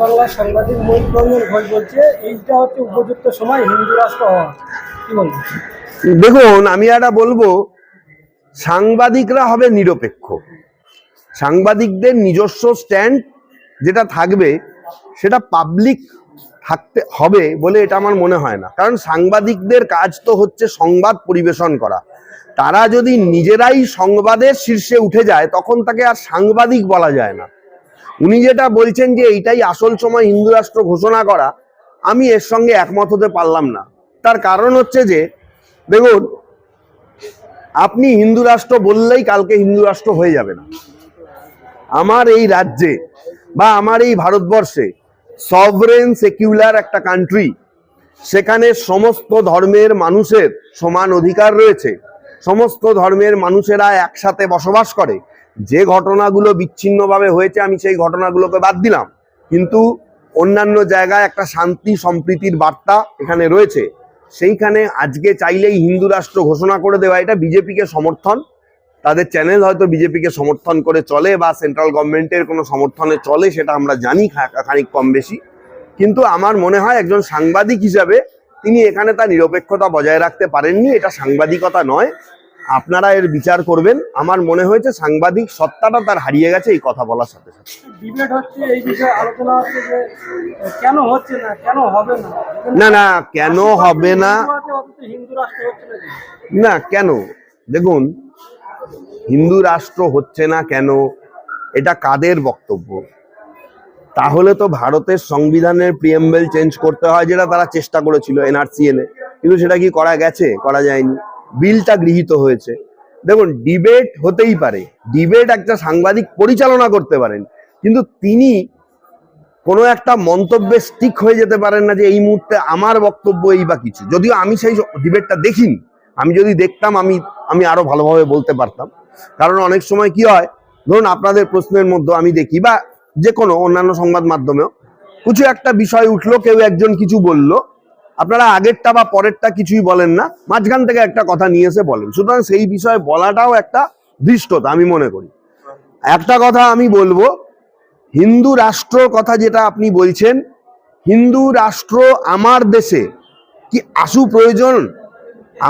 বাংলার সাংবাদিক মহিত রঞ্জন ঘোষ বলছে, এইটা হচ্ছে উপযুক্ত সময় হিন্দু রাষ্ট্র হওয়া। কি বলব? দেখুন, আমি একটা বলব, সাংবাদিকরা হবে নিরপেক্ষ। সাংবাদিকদের নিজস্ব স্ট্যান্ড যেটা থাকবে, সেটা পাবলিক থাকতে হবে বলে এটা আমার মনে হয় না। কারণ সাংবাদিকদের কাজ তো হচ্ছে সংবাদ পরিবেশন করা। তারা যদি নিজেরাই সংবাদের শীর্ষে উঠে যায়, তখন তাকে আর সাংবাদিক বলা যায় না। উনি যেটা বলছেন যে এইটাই আসল সময় হিন্দু রাষ্ট্র ঘোষণা করা, আমি এর সঙ্গে একমত হতে পারলাম না। তার কারণ হচ্ছে যে, দেখুন, আপনি হিন্দু রাষ্ট্র বললেই কালকে হিন্দু রাষ্ট্র হয়ে যাবে না। আমার এই রাজ্যে বা আমার এই ভারতবর্ষে সভরেন সেকিউলার একটা কান্ট্রি সেখানে সমস্ত ধর্মের মানুষের সমান অধিকার রয়েছে। সমস্ত ধর্মের মানুষেরা একসাথে বসবাস করে। যে ঘটনাগুলো বিচ্ছিন্নভাবে হয়েছে, আমি সেই ঘটনাগুলোকে বাদ দিলাম। কিন্তু অন্যান্য জায়গায় একটা শান্তি সম্প্রীতির বার্তা এখানে রয়েছে। সেইখানে আজকে চাইলেই হিন্দু রাষ্ট্র ঘোষণা করে দেওয়া, এটা বিজেপিকে সমর্থন। তাদের চ্যানেল হয়তো বিজেপিকে সমর্থন করে চলে বা সেন্ট্রাল গভর্নমেন্টের কোনো সমর্থনে চলে, সেটা আমরা জানি খানিক কম বেশি। কিন্তু আমার মনে হয় একজন সাংবাদিক হিসাবে তিনি এখানে তার নিরপেক্ষতা বজায় রাখতে পারেননি, এটা সাংবাদিকতা নয়। আপনারা এর বিচার করবেন। আমার মনে হয়েছে সাংবাদিক সত্তাটা তার হারিয়ে গেছে এই কথা বলার সাথে সাথে। ডিবেট হচ্ছে এই বিষয়ে আলোচনা হচ্ছে যে কেন হচ্ছে না কেন হবে না? না না কেন হবে না? হিন্দু রাষ্ট্র হচ্ছে না কেন? না কেন? দেখুন হিন্দু রাষ্ট্র হচ্ছে না কেন? এটা কাদের বক্তব্য? তাহলে তো ভারতের সংবিধানের প্রিএমবেল চেঞ্জ করতে হয় যেটা তারা চেষ্টা করেছিল এনআরসি এনে কিন্তু সেটা কি করা গেছে? করা যায়নি। বিলটা গৃহীত হয়েছে। দেখুন ডিবেট হতেই পারে। ডিবেট একটা সাংবাদিক পরিচালনা করতে পারেন, কিন্তু তিনি কোনো একটা মন্তব্যে স্টিক হয়ে যেতে পারেন না যে এই মুহূর্তে আমার বক্তব্য এই বা কিছু। যদিও আমি সেই ডিবেটটা দেখিনি। আমি যদি দেখতাম, আমি আমি আরও ভালোভাবে বলতে পারতাম। কারণ অনেক সময় কি হয়, ধরুন আপনাদের প্রশ্নের মধ্যে আমি দেখি বা যে কোনো অন্যান্য সংবাদ মাধ্যমেও, কিছু একটা বিষয় উঠল, কেউ একজন কিছু বলল আপনারা আগেরটা বা পরেরটা কিছুই বলেন না, মাঝখান থেকে একটা কথা নিয়ে এসে বলেন। সুতরাং সেই বিষয়ে বলাটাও একটা ধৃষ্টতা, আমি মনে করি। একটা কথা আমি বলব, হিন্দু রাষ্ট্র কথা যেটা আপনি বলছেন, হিন্দু রাষ্ট্র আমার দেশে কি আশু প্রয়োজন?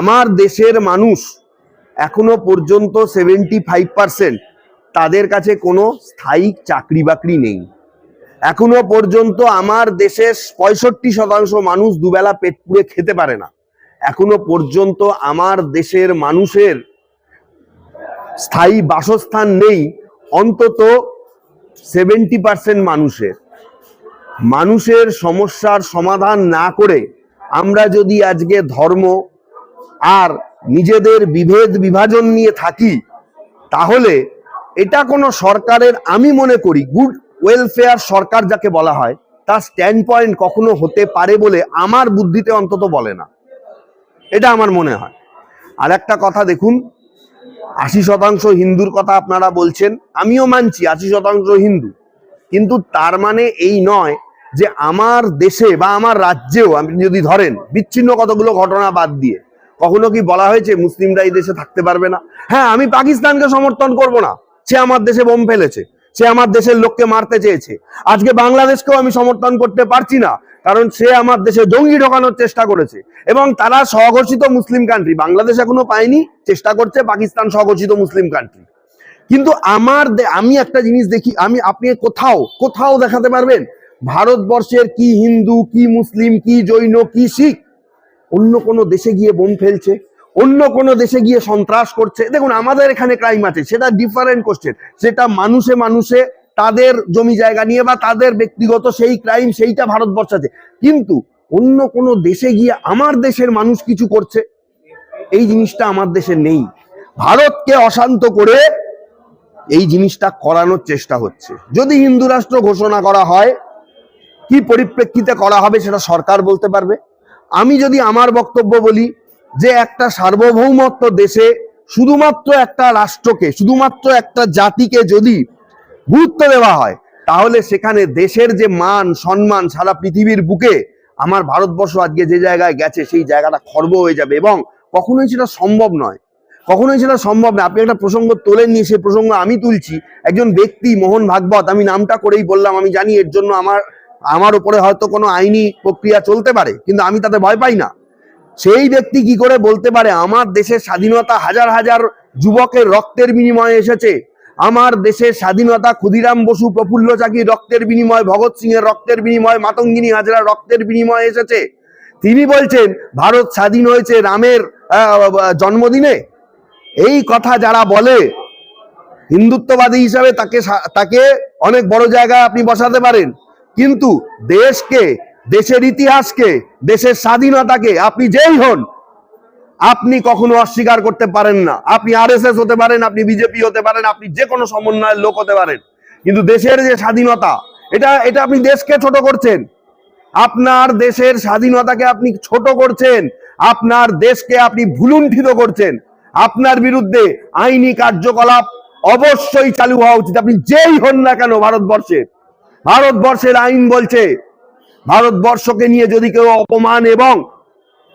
আমার দেশের মানুষ এখনও পর্যন্ত সেভেন্টি ফাইভ পার্সেন্ট তাদের কাছে কোনো স্থায়ী চাকরি বাকরি নেই। এখনও পর্যন্ত আমার দেশের পঁয়ষট্টি শতাংশ মানুষ দুবেলা পেট পুড়ে খেতে পারে না। এখনও পর্যন্ত আমার দেশের মানুষের স্থায়ী বাসস্থান নেই, অন্তত সেভেন্টি পার্সেন্ট মানুষের। মানুষের সমস্যার সমাধান না করে আমরা যদি আজকে ধর্ম আর নিজেদের বিভেদ বিভাজন নিয়ে থাকি, তাহলে এটা কোনো সরকারের আমি মনে করি, গুড ওয়েলফেয়ার সরকার যাকে বলা হয়, তার স্ট্যান্ড পয়েন্ট কখনো হতে পারে বলে আমার বুদ্ধিতে অন্তত বলে না। এটা আমার মনে হয়। আর একটা কথা দেখুন, আশি শতাংশ হিন্দুর কথা আপনারা বলছেন, আমিও মানছি আশি শতাংশ হিন্দু। কিন্তু তার মানে এই নয় যে আমার দেশে বা আমার রাজ্যেও, আপনি যদি ধরেন, বিচ্ছিন্ন কতগুলো ঘটনা বাদ দিয়ে, কখনো কি বলা হয়েছে মুসলিমরা এই দেশে থাকতে পারবে না? হ্যাঁ আমি পাকিস্তানকে সমর্থন করব না, সে আমার দেশে বোম ফেলেছে। সে আমার দেশের লোককে মারতে চেয়েছে। আজকে বাংলাদেশকেও আমি সমর্থন করতে পারছি না, কারণ সে আমার দেশে জঙ্গি ঢোকানোর চেষ্টা করেছে এবং তারা স্বঘোষিত মুসলিম কান্ট্রি বাংলাদেশ এখনও পায়নি, চেষ্টা করছে পাকিস্তান স্বঘোষিত মুসলিম কান্ট্রি কিন্তু আমার আমি একটা জিনিস দেখি, আমি, আপনি কোথাও কোথাও দেখাতে পারবেন, ভারতবর্ষের কি হিন্দু, কি মুসলিম, কি জৈন, কি শিখ, অন্য কোনো দেশে গিয়ে বোম ফেলছে অন্য কোনো দেশে গিয়ে সন্ত্রাস করছে। দেখুন, আমাদের এখানে ক্রাইম আছে, সেটা ডিফারেন্ট কোশ্চেন সেটা মানুষে মানুষে তাদের জমি জায়গা নিয়ে বা তাদের ব্যক্তিগত সেই ক্রাইম সেইটা ভারতবর্ষ আছে। কিন্তু অন্য কোনো দেশে গিয়ে আমার দেশের মানুষ কিছু করছে? এই জিনিসটা আমার দেশে নেই। ভারতকে অশান্ত করে এই জিনিসটা করানোর চেষ্টা হচ্ছে। যদি হিন্দু রাষ্ট্র ঘোষণা করা হয়, কি পরিপ্রেক্ষিতে করা হবে সেটা সরকার বলতে পারবে? আমি যদি আমার বক্তব্য বলি যে একটা সার্বভৌমত্ব দেশে শুধুমাত্র একটা রাষ্ট্রকে, শুধুমাত্র একটা জাতিকে যদি গুরুত্ব দেওয়া হয়, তাহলে সেখানে দেশের যে মান, সম্মান সারা পৃথিবীর বুকে আমার ভারতবর্ষ আজকে যে জায়গায় গেছে, সেই জায়গাটা খর্ব হয়ে যাবে এবং কখনোই সেটা সম্ভব নয়। কখনোই সেটা সম্ভব না আপনি একটা প্রসঙ্গ তোলেন নিয়ে সেই প্রসঙ্গ আমি তুলছি। একজন ব্যক্তি, মোহন ভাগবত, আমি নামটা করেই বললাম, আমি জানি এর জন্য আমার আমার উপরে হয়তো কোনো আইনি প্রক্রিয়া চলতে পারে, কিন্তু আমি তাতে ভয় পাই না। সেই ব্যক্তি কি করে বলতে পারে, আমার দেশের স্বাধীনতা হাজার হাজার যুবকের রক্তের বিনিময়ে এসেছে। আমার দেশের স্বাধীনতা ক্ষুদিরাম বসু, প্রফুল্ল চাকি রক্তের বিনিময়, ভগৎ সিং এর রক্তের বিনিময়, মাতঙ্গিনী হাজরা রক্তের বিনিময়ে এসেছে। তিনি বলছেন, ভারত স্বাধীন হয়েছে রামের জন্মদিনে। এই কথা যারা বলে, হিন্দুত্ববাদী হিসাবে তাকে তাকে অনেক বড় জায়গায় আপনি বসাতে পারেন। কিন্তু দেশকে দেশের ইতিহাসকে, দেশের স্বাধীনতাকে আপনি যেই হন, আপনি কখনো অস্বীকার করতে পারেন না। আপনি আরএসএস হতে পারেন, আপনি বিজেপি হতে পারেন, আপনি যে কোনো সমন্বয়ের লোক হতে পারেন। কিন্তু দেশের যে স্বাধীনতা, এটা এটা আপনি দেশকে ছোট করছেন। আপনার দেশের স্বাধীনতাকে আপনি ছোট করছেন। আপনার দেশকে আপনি ভুলুণ্ঠিত করছেন। আপনার বিরুদ্ধে আইনি কার্যকলাপ অবশ্যই চালু হওয়া উচিত। আপনি যেই হন না কেন ভারতবর্ষে, ভারতবর্ষের আইন বলছে ভারতবর্ষকে নিয়ে যদি কেউ অপমান এবং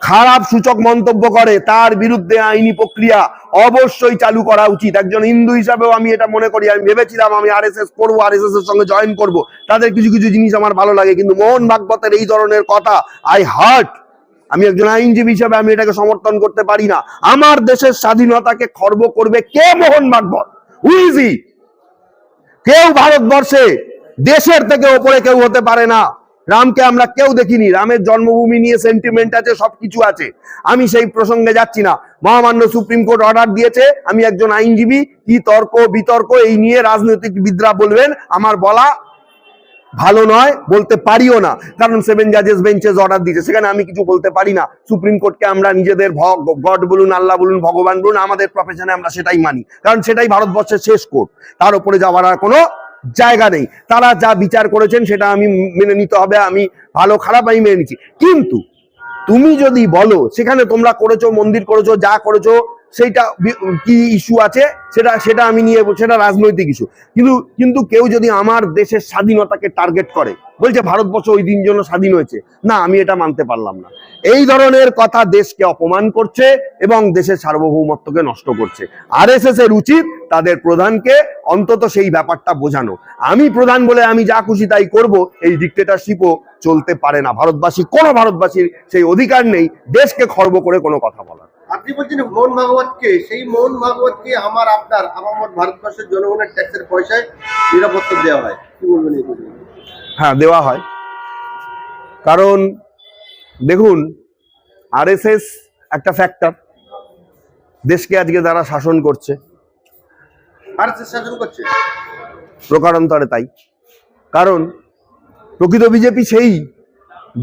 খারাপ সূচক মন্তব্য করে, তার বিরুদ্ধে আইনি প্রক্রিয়া অবশ্যই চালু করা উচিত। একজন হিন্দু হিসাবেও আমি এটা মনে করি, আমি ভেবেছিলাম আমি আর এস এস করব আর এস এস এর সঙ্গে জয়েন করব। তাদের কিছু কিছু জিনিস আমার ভালো লাগে, কিন্তু মোহন ভাগবতের এই ধরনের কথা আই হার্ট আমি একজন আইনজীবী হিসাবে আমি এটাকে সমর্থন করতে পারি না। আমার দেশের স্বাধীনতাকে খর্ব করবে কে মোহন ভাগবত? হুইজি কেউ ভারতবর্ষে দেশের থেকে ওপরে কেউ হতে পারে না। রামকে আমরা কেউ দেখিনি। রামের জন্মভূমি নিয়ে সেন্টিমেন্ট আছে, সবকিছু আছে। আমি সেই প্রসঙ্গে যাচ্ছি না। মহামান্য সুপ্রিম কোর্ট অর্ডার দিয়েছে, আমি একজন আইনজীবী, কি তর্ক, বিতর্ক, এই নিয়ে রাজনৈতিক বিদ্রা বলবেন, আমার বলা ভালো নয়, বলতে পারিও না। কারণ সেভেন জাজেস বেঞ্চেস অর্ডার দিয়েছে, সেখানে আমি কিছু বলতে পারি না। সুপ্রিম কোর্টকে আমরা নিজেদের গড বলুন, আল্লাহ বলুন, ভগবান বলুন, আমাদের প্রফেশনে আমরা সেটাই মানি। কারণ সেটাই ভারতবর্ষের শেষ কোর্ট। তার উপরে যাওয়ার আর কোনো জায়গা নেই। তারা যা বিচার করেছেন সেটা আমি মেনে নিতে হবে, আমি ভালো খারাপ আমি মেনে নিচ্ছি। কিন্তু তুমি যদি বলো, সেখানে তোমরা করেছ, মন্দির করেছ, যা করেছ সেইটা কি ইস্যু আছে, সেটা সেটা আমি নিয়ে সেটা রাজনৈতিক ইস্যু কিন্তু কিন্তু কেউ যদি আমার দেশের স্বাধীনতাকে টার্গেট করে, বলছে ভারতবর্ষ ওই দিন জন্য স্বাধীন হয়েছে, না, আমি এটা মানতে পারলাম না। এই ধরনের কথা দেশকে অপমান করছে এবং দেশের সার্বভৌমত্বকে নষ্ট করছে। আরএসএস এর উচিত তাদের প্রধানকে অন্তত সেই ব্যাপারটা বোঝানো। আমি প্রধান বলে আমি যা খুশি তাই করব, এই ডিক্টেটারশিপও চলতে পারে না। ভারতবাসী, কোনো ভারতবাসীর সেই অধিকার নেই, দেশকে খর্ব করে কোনো কথা বলার। আপনি বলছেন মোহন ভাগবতকে সেই মোহন ভাগবতকে আমার আপনার আমার ভারতবর্ষের জনগণের ট্যাক্সের পয়সায় নিরাপত্তা দেওয়া হয়। কি বলবেন হ্যাঁ দেওয়া হয়। কারণ দেখুন আরএসএস একটা ফ্যাক্টর দেশকে আজকে তারা শাসন করছে শাসন করছে? প্রকারান্তরে তাই। কারণ প্রকৃত বিজেপি সেই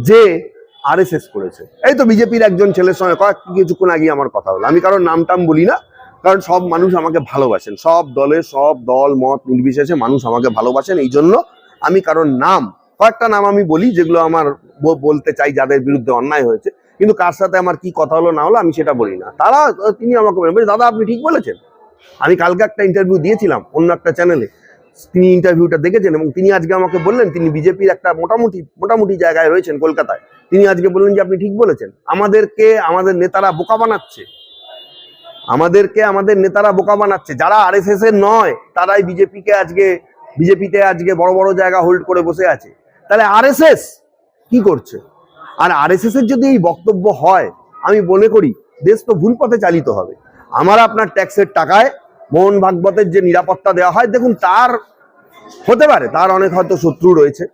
যে আরএসএস করেছে। এই তো বিজেপির একজন ছেলের সঙ্গে কিছুক্ষণ আগে আমার কথা হলো। আমি কারোর নাম টাম বলি না কারণ সব মানুষ আমাকে ভালোবাসেন। সব দলে সব দল মত নির্বিশেষে মানুষ আমাকে ভালোবাসেন। এই জন্য আমি কারণ নাম কয়েকটা নাম আমি বলি যেগুলো আমার বলতে চাই যাদের বিরুদ্ধে অন্যায় হয়েছে। কিন্তু কার সাথে আমার কি কথা হলো না হলো আমি সেটা বলি না। তারা তিনি আমাকে বলেন "বলছে, দাদা আপনি ঠিক বলেছেন। আমি কালকে একটা ইন্টারভিউ দিয়েছিলাম অন্য একটা চ্যানেলে তিনি ইন্টারভিউটা দেখেছেন এবং তিনি আজকে আমাকে বললেন তিনি বিজেপির একটা মোটামুটি মোটামুটি জায়গায় রয়েছেন কলকাতায়। তিনি আজকে বললেন যে, আপনি ঠিক বলেছেন। আমাদেরকে, আমাদের নেতারা বোকা বানাচ্ছে। আমাদেরকে, আমাদের নেতারা বোকা বানাচ্ছে। যারা আরএসএস এর নয়, তারাই বিজেপিকে আজকে, বিজেপিতে আজকে বড় বড় জায়গা হোল্ড করে বসে আছে। তাহলে আরএসএস কি করছে? আর আরএসএস এর যদি এই বক্তব্য হয়, আমি মনে করি দেশ তো ভুল পথে চালিত হবে। আমার আপনার ট্যাক্সের টাকায় মোহন ভাগবতের যে নিরাপত্তা দেওয়া হয়, দেখুন তার হতে পারে, তার অনেক হয়তো শত্রু রয়েছে।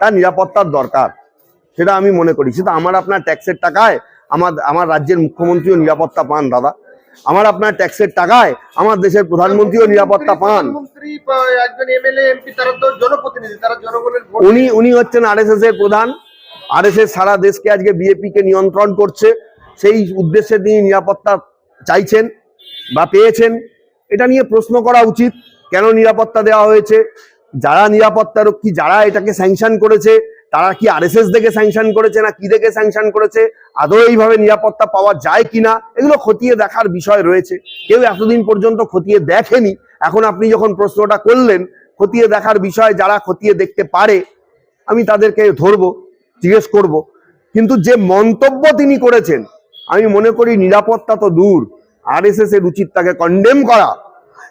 তার নিরাপত্তার দরকার। সেটা আমি মনে করি। সেটা আমার আপনার ট্যাক্সের টাকায় আমার আমার রাজ্যের মুখ্যমন্ত্রীও নিরাপত্তা পান দাদা। আমার আপনার ট্যাক্সের টাকায় আমার দেশের প্রধানমন্ত্রীও নিরাপত্তা পান। উনি উনি হচ্ছেন আরএসএস এর প্রধান। আরএসএস সারা দেশকে আজকে বিজেপি কে নিয়ন্ত্রণ করছে। সেই উদ্দেশ্যে তিনি নিরাপত্তা চাইছেন বা পেয়েছেন। এটা নিয়ে প্রশ্ন করা উচিত কেন নিরাপত্তা দেওয়া হয়েছে? যারা নিরাপত্তা রক্ষী যারা এটাকে স্যাংশন করেছে তারা কি আরএসএস দেখে স্যাংশন করেছে না কি দেখে স্যাংশন করেছে? আদৌ এইভাবে নিরাপত্তা পাওয়া যায় কিনা? এগুলো খতিয়ে দেখার বিষয় রয়েছে। কেউ এতদিন পর্যন্ত খতিয়ে দেখেনি। এখন আপনি যখন প্রশ্নটা করলেন, খতিয়ে দেখার বিষয় যারা খতিয়ে দেখতে পারে, আমি তাদেরকে ধরবো, জিজ্ঞেস করব। কিন্তু যে মন্তব্য তিনি করেছেন, আমি মনে করি নিরাপত্তা তো দূর। আরএসএস এর উচিত তাকে কন্ডেম করা।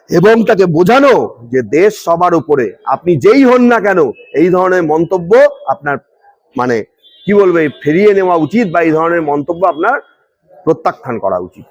এবং তাকে বোঝানো যে দেশ সবার উপরে। আপনি যেই হন না কেন, এই ধরনের মন্তব্য আপনার মানে কি বলবে ফিরিয়ে নেওয়া উচিত বা এই ধরনের মন্তব্য আপনার প্রত্যাখ্যান করা উচিত।